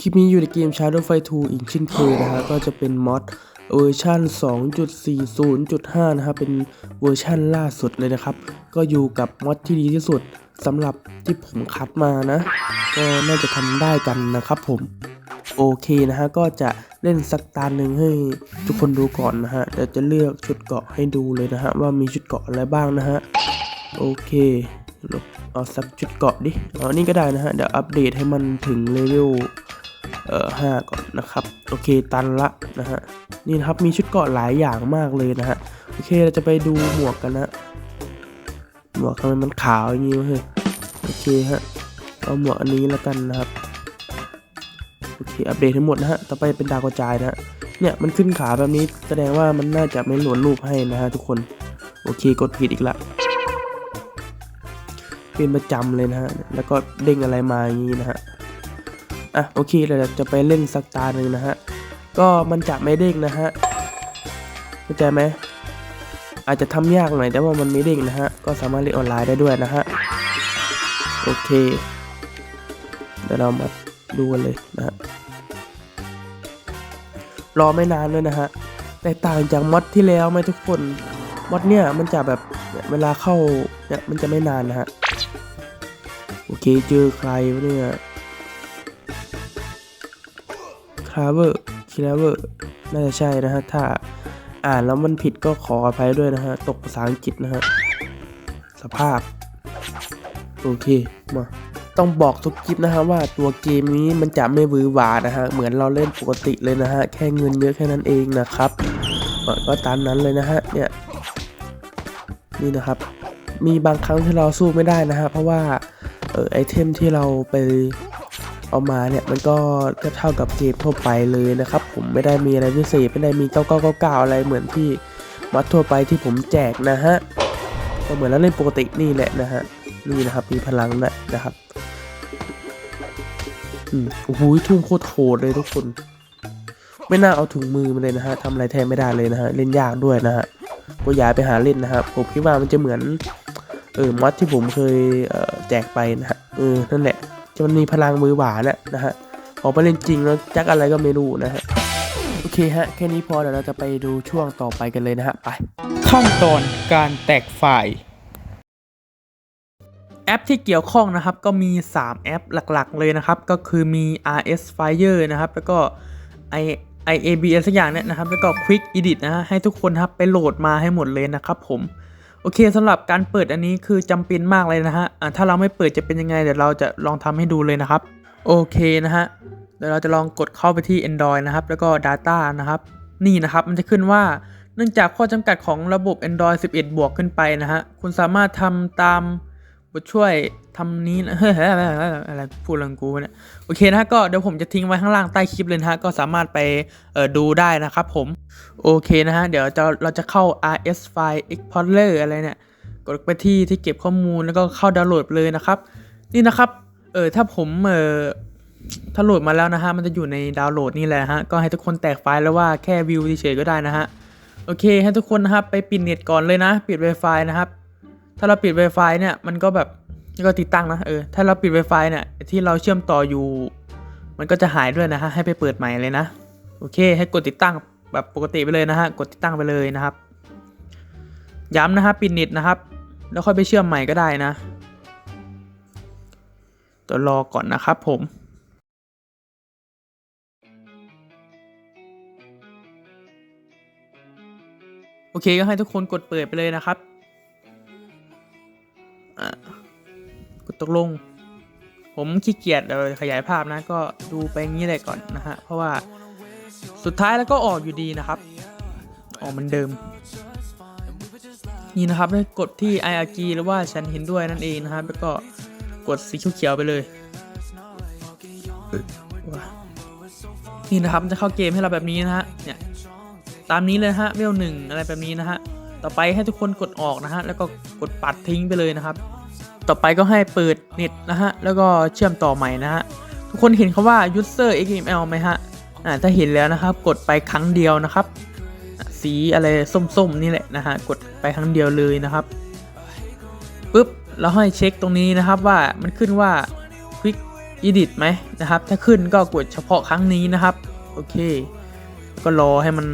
คลิปนี้อยู่ในเกม Shadow Fight 2 อีกเช่นเคยนะฮะก็จะเป็นมอดเวอร์ชัน2.40.5 นะครับ เป็นเวอร์ชันล่าสุดเลยนะครับ ก็อยู่กับมอดที่ดีที่สุดสำหรับที่ผมคัดมานะ ก็น่าจะทำได้กันนะครับผม โอเคนะฮะ ก็จะเล่นสักตาหนึ่งให้ทุกคนดูก่อนนะฮะเดี๋ยวจะเลือกชุดเกาะให้ดูเลยนะฮะ ว่ามีชุดเกาะอะไรบ้างนะฮะ โอเคเอาสักชุดเกาะดิอาอันนี้ก็ได้นะฮะ เดี๋ยวอัปเดตให้มันถึงเลเวล เอ่อห้าก่อนนะครับ โอเคตันละนะฮะนี่นะครับมีชุดเกาะหลายอย่างมากเลยนะฮะโอเคเราจะไปดูหมวกกันนะหมวกทำไมมันขาวอย่างงี้วะเฮ้ยโอเคฮะเอาหมวกอันนี้แล้วกันนะครับโอเคอัปเดตทั้งหมดนะฮะต่อไปเป็นดาวกระจายนะฮะเนี่ยมันขึ้นขาแบบนี้แสดงว่ามันน่าจะไม่หลดรูปให้นะฮะทุกคนโอเคกดผิดอีกละเป็นประจำเลยนะฮะแล้วก็เด้งอะไรมาอย่างนี้นะฮะ อะโอเคเราจะไปเล่นสักตาหนึ่งนะฮะ ก็มันจะไม่เด้งนะฮะเข้าใจไหมอาจจะทำยากหน่อยแต่ว่ามันไม่เด้งนะฮะ ก็สามารถเล่นออนไลน์ได้ด้วยนะฮะ โอเค เดี๋ยวเรามาดูกันเลยนะฮะ รอไม่นานเลยนะฮะ แตกต่างจากมอดที่แล้วไหมทุกคน มอดเนี่ยมันจะแบบเนี่ยเวลาเข้าเนี่ยมันจะไม่นานนะฮะ โอเคเจอใครวะเนี่ยาเวอร์คิลเวอร์น่าจะใช่นะฮะ ถ้าอ่านแล้วมันผิดก็ขออภัยด้วยนะฮะ ตกภาษาอังกฤษนะฮะ สภาพ โอเค มา ต้องบอกทุกคลิปนะฮะว่าตัวเกมนี้มันจะไม่วือหวานะฮะ เหมือนเราเล่นปกติเลยนะฮะ แค่เงินเยอะแค่นั้นเองนะครับก็ตามนั้นเลยนะฮะ เนี่ย นี่นะครับ มีบางครั้งที่เราสู้ไม่ได้นะฮะ เพราะว่า เออไอเทมที่เราไป เอามาเนี่ยมันก็ก็เท่ากับเกมทั่วไปเลยนะครับ ผมไม่ได้มีอะไรพิเศษไม่ได้มี9999อะไรเหมือนที่มัดทั่วไปที่ผมแจกนะฮะก็เหมือนเราเล่นปกตินี่แหละนะฮะนี่นะครับมีพลังนะนะครับอืมโอ้โหทุ่มโคตรโหดเลยทุกคน ไม่น่าเอาถุงมือมาเลยนะฮะทำอะไรแทนไม่ได้เลยนะฮะเล่นยากด้วยนะฮะก็ย้ายไปหาเล่นนะครับผมคิดว่ามันจะเหมือนเออมอดที่ผมเคยเออแจกไปนะฮะเออนั่นแหละ จะมันมีพลังมือหวานนะนะฮะออกไปเล่นจริงแล้วจักอะไรก็ไม่รู้นะฮะโอเคฮะแค่นี้พอเดี๋ยวเราจะไปดูช่วงต่อไปกันเลยนะฮะไปขั้นตอนการแตกไฟล์แอปที่เกี่ยวข้องนะครับก็มี 3 แอปหลักๆ เลยนะครับ ก็คือมี RS Fire นะครับ แล้วก็ i iABS สักอย่างเนี่ยนะครับ แล้วก็ Quick Edit นะฮะให้ทุกคนครับไปโหลดมาให้หมดเลยนะครับผม โอเคสำหรับการเปิดอันนี้คือจำเป็นมากเลยนะฮะะถ้าเราไม่เปิดจะเป็นยังไงเดี๋ยวเราจะลองทำให้ดูเลยนะครับ โอเคนะฮะเดี๋ยวเราจะลองกดเข้าไปที่ Android นะครับ แล้วก็ Data นะครับ นี่นะครับมันจะขึ้นว่าเนื่องจากข้อจำกัดของระบบ Android 11 บวกขึ้นไปนะฮะคุณสามารถทำตาม บทช่วยทำนี้นะเฮ้ยอะไรพูดเรื่องกูเนี่ยโอเคนะก็เดี๋ยวผมจะทิ้งไว้ข้างล่างใต้คลิปเลยนะฮะก็สามารถไปเออดูได้นะครับผม โอเคนะฮะเดี๋ยวจะเราจะเข้า RS File Explorer อะไรเนี่ย กดไปที่ที่เก็บข้อมูลแล้วก็เข้าดาวน์โหลดเลยนะครับ นี่นะครับเออถ้าผมเออถ้าโหลดมาแล้วนะฮะมันจะอยู่ในดาวน์โหลดนี่แหละฮะก็ให้ทุกคนแตกไฟล์แล้วว่าแค่วิวเฉยๆก็ได้นะฮะโอเค ให้ทุกคนนะครับไปปิดเน็ตก่อนเลยนะ ปิด Wi-Fi นะครับ ถ้าเราปิด Wi-Fi เนี่ยมันก็แบบก็ติดตั้งนะเออถ้าเราปิด Wi-Fi เนี่ยที่เราเชื่อมต่ออยู่ มันก็จะหายด้วยนะฮะให้ไปเปิดใหม่เลยนะโอเค ให้กดติดตั้งแบบปกติไปเลยนะฮะกดติดตั้งไปเลยนะครับ ย้ำนะครับปิดเน็ตนะครับ แล้วค่อยไปเชื่อมใหม่ก็ได้นะตัวรอก่อนนะครับผมโอเคก็ให้ทุกคนกดเปิดไปเลยนะครับ กดตกลง ผมขี้เกียจเดี๋ยขยายภาพนะก็ดูไปงี้เลยก่อนนะฮะ เพราะว่าสุดท้ายแล้วก็ออกอยู่ดีนะครับ ออกเหมือนเดิม นี่นะครับให้กดที่ i r g หรือว่าฉันเห็นด้วยนั่นเองนะครับ แล้วก็กดสีเขียวๆไปเลย นี่นะครับจะเข้าเกมให้เราแบบนี้นะฮะ เนี่ยตามนี้เลยนะฮะเวลหนึ่งอะไรแบบนี้นะฮะ ต่อไปให้ทุกคนกดออกนะฮะ แล้วก็กดปัดทิ้งไปเลยนะครับ ต่อไปก็ให้เปิดเน็ตนะฮะ แล้วก็เชื่อมต่อใหม่นะฮะ ทุกคนเห็นคาว่า user xml ไหมฮะ อ่า ถ้าเห็นแล้วนะครับ กดไปครั้งเดียวนะครับ สีอะไรส้มๆนี่แหละนะฮะ กดไปครั้งเดียวเลยนะครับปุ๊บเราให้เช็คตรงนี้นะครับว่ามันขึ้นว่า quick edit ไหมนะครับ ถ้าขึ้นก็กดเฉพาะครั้งนี้นะครับ โอเค ก็รอให้มัน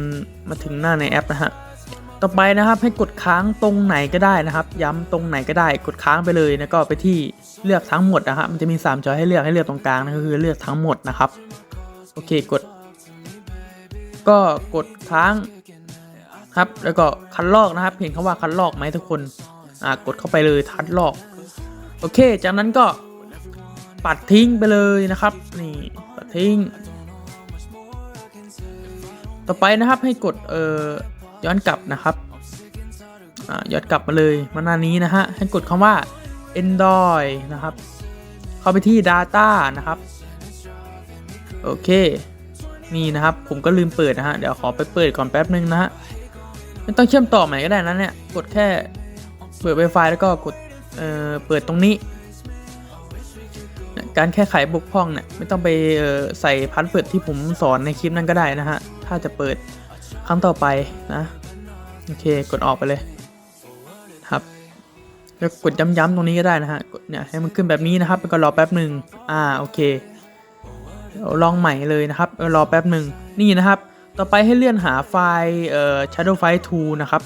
มาถึงหน้าในแอปนะฮะ ต่อไปนะครับให้กดค้างตรงไหนก็ได้นะครับ ย้ำตรงไหนก็ได้ กดค้างไปเลยแล้วก็ไปที่เลือกทั้งหมดนะครับมันจะมี3จอยให้เลือกให้เลือกตรงกลางนะก็คือเลือกทั้งหมดนะครับโอเคกด ก็กดค้างครับ แล้วก็คัดลอกนะครับ เห็นคำว่าคัดลอกไหมทุกคนอ่ากดเข้าไปเลยคัดลอก โอเค จากนั้นก็ปัดทิ้งไปเลยนะครับ นี่ปัดทิ้ง ต่อไปนะครับให้กดเอ่อ ย้อนกลับนะครับย้อนกลับมาเลยมาหน้านี้นะฮะให้กดคำว่า Android นะครับ เข้าไปที่ Data นะครับ โอเค นี่นะครับ ผมก็ลืมเปิดนะฮะ เดี๋ยวขอไปเปิดก่อนแป๊บนึงนะฮะ ไม่ต้องเชื่อมต่อใหม่ก็ได้นะเนี่ย กดแค่เปิด Wi-Fi แล้วก็กดเอ่อเปิดตรงนี้ การแค่ไขบกพร่องเนี่ยไม่ต้องไปใส่พันเปิดที่ผมสอนในคลิปนั้นก็ได้นะฮะ ถ้าจะเปิด ครั้งต่อไปนะ โอเค กดออกไปเลยครับแล้วกดย้ำๆตรงนี้ก็ได้นะฮะกดเนี่ยให้มันขึ้นแบบนี้นะครับแล้วก็รอแป๊บหนึ่งอ่าโอเคเลองใหม่เลยนะครับรอแป๊บหนึ่งนี่นะครับ ต่อไปให้เลื่อนหาไฟล์เอ่อ Shadow File 2 นะครับ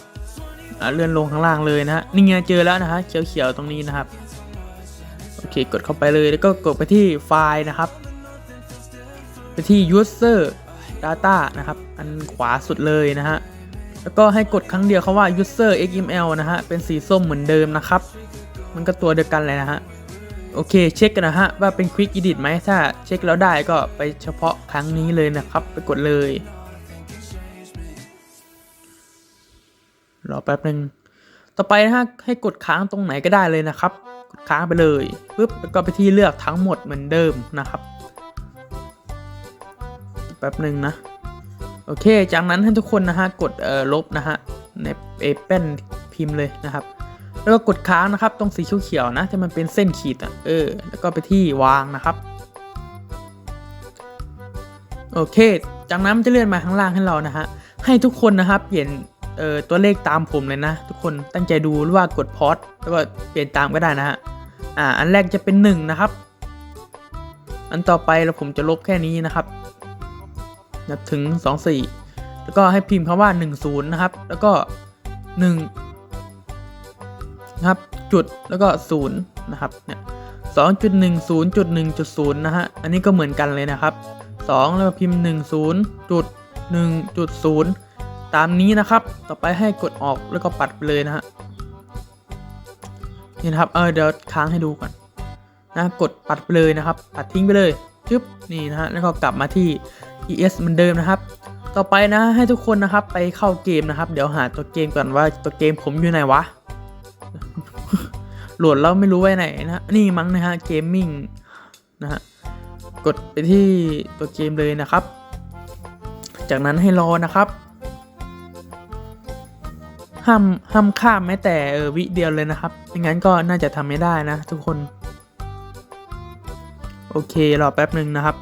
อ่าเลื่อนลงข้างล่างเลยนะฮะนี่ไงเจอแล้วนะฮะเขียวๆตรงนี้นะครับโอเคกดเข้าไปเลยแล้วก็กดไปที่ไฟล์นะครับ ไปที่ user data นะครับ อันขวาสุดเลยนะฮะ แล้วก็ให้กดครั้งเดียวเขาว่า user xml นะฮะ เป็นสีส้มเหมือนเดิมนะครับ มันก็ตัวเดียวกันเลยนะฮะ โอเค เช็คกันนะฮะ ว่าเป็น Quick Edit ไหม ถ้าเช็คแล้วได้ก็ไปเฉพาะครั้งนี้เลยนะครับ ไปกดเลย รอแป๊บหนึ่งต่อไปนะฮะ ให้กดค้างตรงไหนก็ได้เลยนะครับ กดค้างไปเลยปุ๊บ แล้วก็ไปที่เลือกทั้งหมดเหมือนเดิมนะครับ แป๊บหนึ่งนะ โอเค จากนั้นให้ทุกคนนะฮะ กดเอ่อลบนะฮะ ในเอเปนพิมพ์เลยนะครับ แล้วก็กดค้างนะครับ ตรงสีเขียวๆนะที่มันเป็นเส้นขีดอะเออ แล้วก็ไปที่วางนะครับ โอเค จากนั้นมันจะเลื่อนมาข้างล่างให้เรานะฮะ ให้ทุกคนนะครับเปลี่ยนเอ่อตัวเลขตามผมเลยนะ ทุกคนตั้งใจดูหรือว่ากดพอสแล้วก็เปลี่ยนตามก็ได้นะฮะ อ่า อันแรกจะเป็น1นะครับ อันต่อไปเราผมจะลบแค่นี้นะครับ นับถึง 2 4 แล้วก็ให้พิมพ์คำว่า 1 0 นะครับ แล้วก็1นะครับจุดแล้วก็ศูนย์นะครับเนี่ยสองจุดหนึ่งศูนย์จุดหนึ่งจุดศูนย์นะฮะ อันนี้ก็เหมือนกันเลยนะครับสองแล้วก็พิมพ์หนึ่งศูนย์จุดหนึ่งจุดศูนย์ตามนี้นะครับ ต่อไปให้กดออกแล้วก็ปัดไปเลยนะฮะ นี่นะครับ เออเดี๋ยวค้างให้ดูก่อนนะ กดปัดไปเลยนะครับ ปัดทิ้งไปเลย จึ๊บนี่นะฮะแล้วก็กลับมาที่ ES เหมือนเดิมนะครับ ต่อไปนะให้ทุกคนนะครับไปเข้าเกมนะครับ เดี๋ยวหาตัวเกมก่อนว่าตัวเกมผมอยู่ไหนวะโหลดแล้วไม่รู้ไว้ไหนนะนี่มั้งนะฮะเกมมิ่งนะฮะกดไปที่ตัวเกมเลยนะครับ จากนั้นให้รอนะครับห้ามห้ามข้ามแม้แต่ออวิเดียวเลยนะครับไม่งั้นก็น่าจะทำไม่ได้นะทุกคน โอเครอแป๊บหนึ่งนะครับ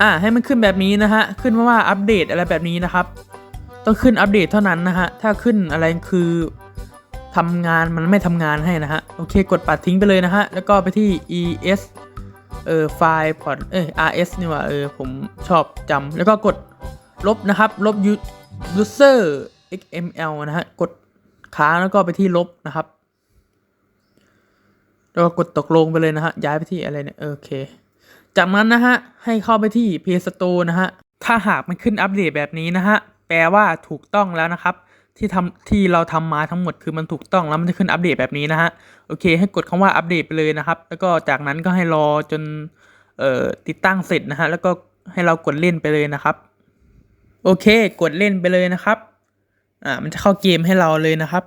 อ่าให้มันขึ้นแบบนี้นะฮะ ขึ้นมาว่าอัปเดตอะไรแบบนี้นะครับ ต้องขึ้นอัปเดตเท่านั้นนะฮะ ถ้าขึ้นอะไรคือทำงานมันไม่ทำงานให้นะฮะ โอเค กดปัดทิ้งไปเลยนะฮะ แล้วก็ไปที่ es เออไฟล์พอร์ตเออ rs นี่ว่าเออผมชอบจำแล้วก็กดลบนะครับ ลบ user xml นะฮะ กดค้างแล้วก็ไปที่ลบนะครับ แล้วก็กดตกลงไปเลยนะฮะ ย้ายไปที่อะไรเนี่ย โอเค จากนั้นนะฮะ ให้เข้าไปที่ Play Store นะฮะ ถ้าหากมันขึ้นอัปเดตแบบนี้นะฮะ แปลว่าถูกต้องแล้วนะครับ ที่ทำที่เราทำมาทั้งหมดคือมันถูกต้องแล้วมันจะขึ้นอัปเดตแบบนี้นะฮะ โอเค ให้กดคำว่าอัปเดตไปเลยนะครับ แล้วก็จากนั้นก็ให้รอจนเอ่อติดตั้งเสร็จนะฮะ แล้วก็ให้เรากดเล่นไปเลยนะครับ โอเค กดเล่นไปเลยนะครับ อ่า มันจะเข้าเกมให้เราเลยนะครับ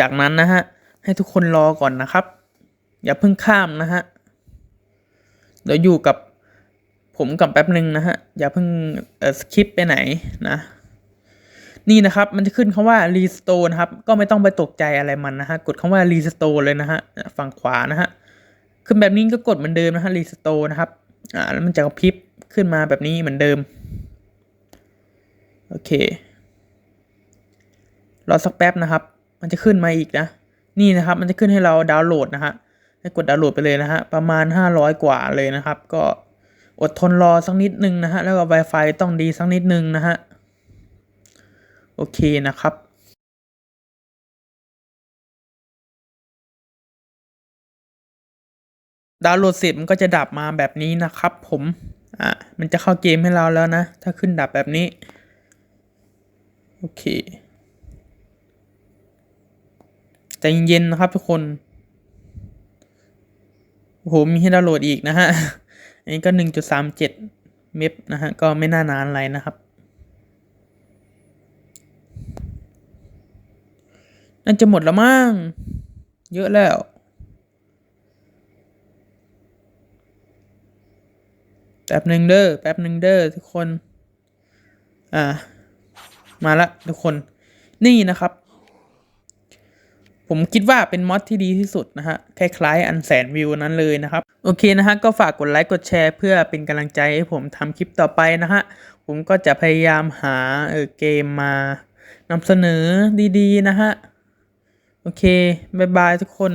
จากนั้นนะฮะ ให้ทุกคนรอก่อนนะครับ อย่าเพิ่งข้ามนะฮะ เดี๋ยวอยู่กับผมกับแป๊บหนึ่งนะฮะ อย่าเพิ่งสคิปไปไหนนะ นี่นะครับ มันจะขึ้นคำว่า restore นะครับ ก็ไม่ต้องไปตกใจอะไรมันนะฮะ กดคำว่า restore เลยนะฮะ ฝั่งขวานะฮะ ขึ้นแบบนี้ก็กดเหมือนเดิมนะฮะ restore นะครับ อ่า แล้วมันจะกระพริบขึ้นมาแบบนี้เหมือนเดิม โอเค รอสักแป๊บนะครับ มันจะขึ้นมาอีกนะ นี่นะครับ มันจะขึ้นให้เราดาวน์โหลดนะฮะ ให้กดดาวน์โหลดไปเลยนะฮะ ประมาณ 500 กว่าเลยนะครับ ก็อดทนรอสักนิดนึงนะฮะ แล้วก็ Wi-Fi ต้องดีสักนิดนึงนะฮะ โอเคนะครับดาวน์โหลดเสร็จมันก็จะดับมาแบบนี้นะครับผม อะ มันจะเข้าเกมให้เราแล้วนะ ถ้าขึ้นดับแบบนี้ โอเค ใจเย็นๆนะครับทุกคนโอ้โหมีให้ดาวน์โหลดอีกนะฮะ อันนี้ก็หนึ่งจุดสามเจ็ดเมบนะฮะ ก็ไม่น่านานอะไรนะครับ น่าจะหมดแล้วมั้ง เยอะแล้ว แป๊บหนึ่งเด้อ แป๊บหนึ่งเด้อทุกคน อ่า มาละทุกคน นี่นะครับ ผมคิดว่าเป็นมอดที่ดีที่สุดนะฮะคล้ายๆอันแสนวิวนั้นเลยนะครับ โอเคนะฮะก็ฝากกดไลค์กดแชร์เพื่อเป็นกำลังใจให้ผมทำคลิปต่อไปนะฮะผมก็จะพยายามหาเออเกมมานำเสนอดีๆนะฮะ โอเค บ๊ายบายทุกคน